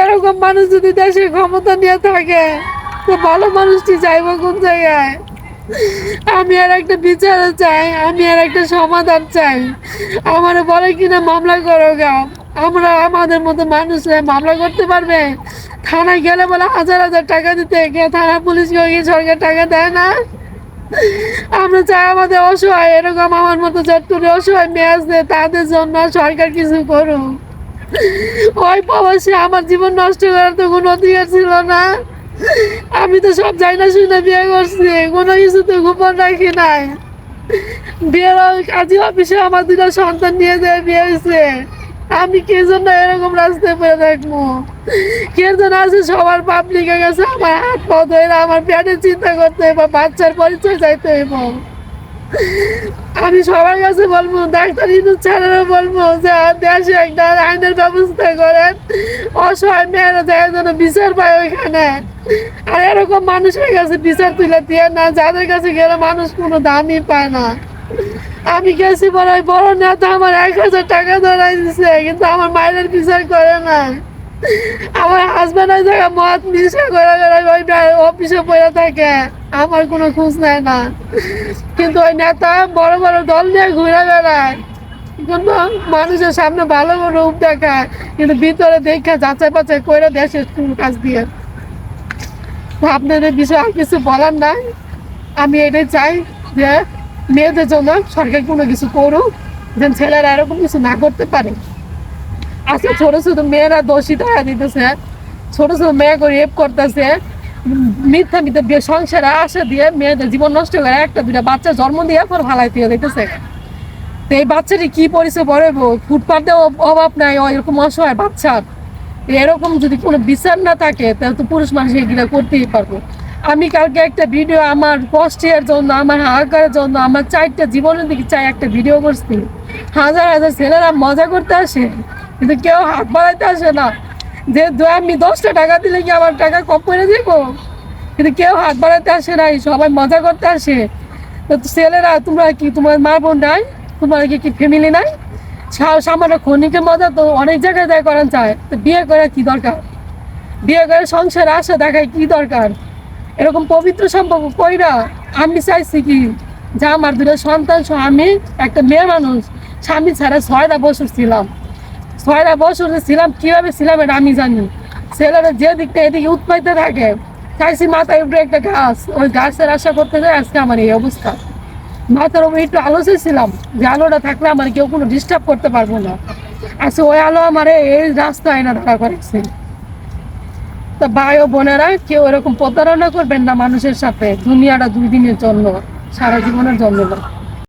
এরকম মানুষ যদি দেশে ক্ষমতা নিয়ে থাকে, তো ভালো মানুষটি যাইব কোন জায়গায়? আমি আর একটা বিচার চাই, আমি আর একটা সমাধান চাই। আমার বলে কিনা মামলা করো গা। আমরা আমাদের মতো মানুষ মামলা করতে পারবে? থানায় গেলে বলে হাজার হাজার টাকা দিতে, কে থানা পুলিশ গিয়ে সরকার টাকা দেয় না? আমরা চাই আমাদের অসহায়, এরকম আমার মতো চট্টুরে অসহায় মেয়ে আছে, তাদের জন্য সরকার কিছু করুক। ওই প্রবাসী আমার জীবন নষ্ট করার তো কোনো অধিকার ছিল না। আমি তো সব যাই না, শুনে বিয়ে করছি। কোনো কিছু তো গোপন রাখি নাই। বিয়ের কাজী অফিসে আমার দুটো সন্তান নিয়ে যায় বিয়ে হয়েছে। আমি কে জন্য এরকম রাস্তায় পড়ে থাকব? কে জন্য আছে, সবার পাবলিকের কাছে আমার হাত পা ধরে আমার পেটে চিন্তা করতে হইব, বাচ্চার পরিচয় চাইতে হইব। আমি সবার কাছে বলব, ডাক্তার ইন্দু ছাড়ারও বলব যে দেশে একটা আইনের ব্যবস্থা করেন। অসহায় মেয়েরা যায় যেন বিচার পায় ওইখানে। আর এরকম মানুষের কাছে বিচার তুলে দিয়ে না, যাদের কাছে গেলে মানুষ কোনো দামই পায় না। আমি গেছি বড় বড় নেতা আমার এক হাজার টাকা ধরাই দিছে, কিন্তু আমার মায়ের বিচার করে না আমার হাজব্যান্ড ওই জায়গায় মদ নিশা করে ওই অফিসে পড়ে থাকে। আমার কোনো খোঁজ নেয় না। কিন্তু ওই নেতা বড় বড় দল নিয়ে ঘুরে বেড়ায়। কিন্তু মানুষের সামনে ভালো রূপ দেখায়। কিন্তু ভিতরে দেখে যাচাই বাছাই করে দেশের কাজ দিয়ে। আপনাদের বিষয়ে আর কিছু বলার নাই। আমি এটাই চাই যে মেয়েদের জন্য সরকার কোনো কিছু করুক, যেন ছেলেরা এরকম কিছু না করতে পারে। আজকে ছোট ছোট মেয়েরা দোষী টাকা দিতেছে। ছোট ছোট মেয়ে করে রেপ করতেছে। মিথ্যা মিথ্যা বিয়ে সংসারে আশা দিয়ে মেয়েদের জীবন নষ্ট করে একটা দুটা বাচ্চা জন্ম দিয়ে পর ভালাই দিয়ে দিতেছে। তো এই বাচ্চাটি কি পরিচয় পড়াবো ফুটপাতে অভাব নাই এরকম অসহায় বাচ্চার এরকম যদি কোনো বিচার না থাকে, তাহলে তো পুরুষ মানুষ এগুলো করতেই পারব। আমি কালকে একটা ভিডিও আমার কষ্টের জন্য, আমার হাহাকারের জন্য, আমার চারটা জীবনের দিকে চাই একটা ভিডিও করছি। হাজার হাজার ছেলেরা মজা করতে আসে। কিন্তু কেউ হাত বাড়াইতে আসে না। যে আমি দশটা টাকা দিলে কি আমার টাকা কম করে দেবো? কিন্তু কেউ হাত বাড়াইতে আসে নাই সবাই মজা করতে আসে। ছেলেরা, তোমরা কি তোমার মা বোন নাই? তোমার কি কি ফ্যামিলি নাই? সামান্য খনিকে মজা তো অনেক জায়গায় দেয় করান চায় তো বিয়ে করা কি দরকার? বিয়ে করে সংসার আসা দেখায় কি দরকার? এরকম পবিত্র সম্পর্ক কইরা আমি চাইছি কি যে আমার দুটো সন্তান আমি একটা মেয়ে মানুষ, স্বামী ছাড়া ছয়টা বছর ছিলাম। ছয়টা বছর যে ছিলাম, কীভাবে ছিলাম এটা আমি জানি ছেলেরা যে দিকটা এদিকে উৎপাইতে থাকে, চাইছি মাথায় উপরে একটা গাছ। ওই গাছের আশা করতে যায় আজকে আমার এই অবস্থা। মাথার উপরে একটু আলো ছিলাম, যে আলোটা থাকলে আমার কেউ কোনো ডিস্টার্ব করতে পারব না। আচ্ছা ওই আলো আমার এই রাস্তায় না দাঁড়া করেছে। তা ভাই ও বোনেরা, কেউ এরকম প্রতারণা করবেন না মানুষের সাথে, দুনিয়াটা দুই দিনের জন্য, সারা জীবনের জন্য না।